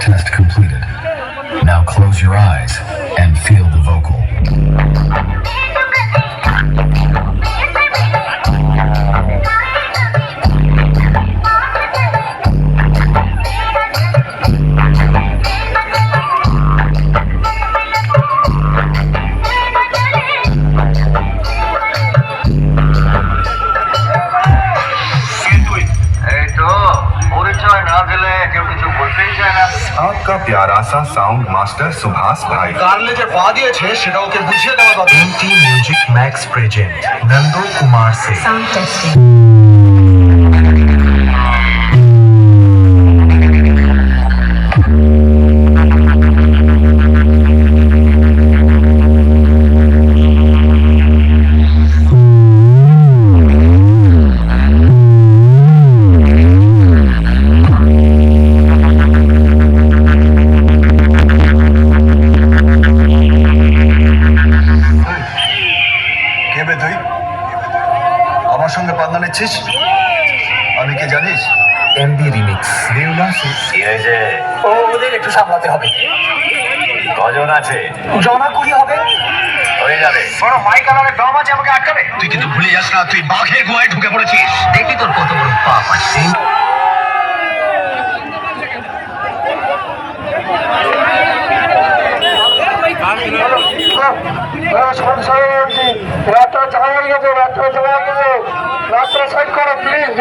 test completed. Now close your eyes and feel the vocal. आपका प्यारा सा sound master Subhash भाई কার্লে যে পা দিয়েছে সেটা ওকে বুঝিয়ে দেওয়া দরকার NT music max present Nandu Kumar से Sound testing. নেবে তুই আমার সঙ্গে পান্না নিচ্ছিস? আমি কি জানিস? MB remix. দেউলা ও ওদের একটু সামলাতে হবে। কজন আছে? হবে। হয়ে যাবে। বড় মাইক আলারে দম আছে আমাকে আটকাবে। তুই কিন্তু ভুলে যাস না তুই বাঘের গুহায় ঢুকে পড়েছিস। দেখি তোর কত বড় পাপ আছে। রাত্রে চালা গেছে রাত্রে চালা গেছে রাত্রে সাইড করো প্লিজ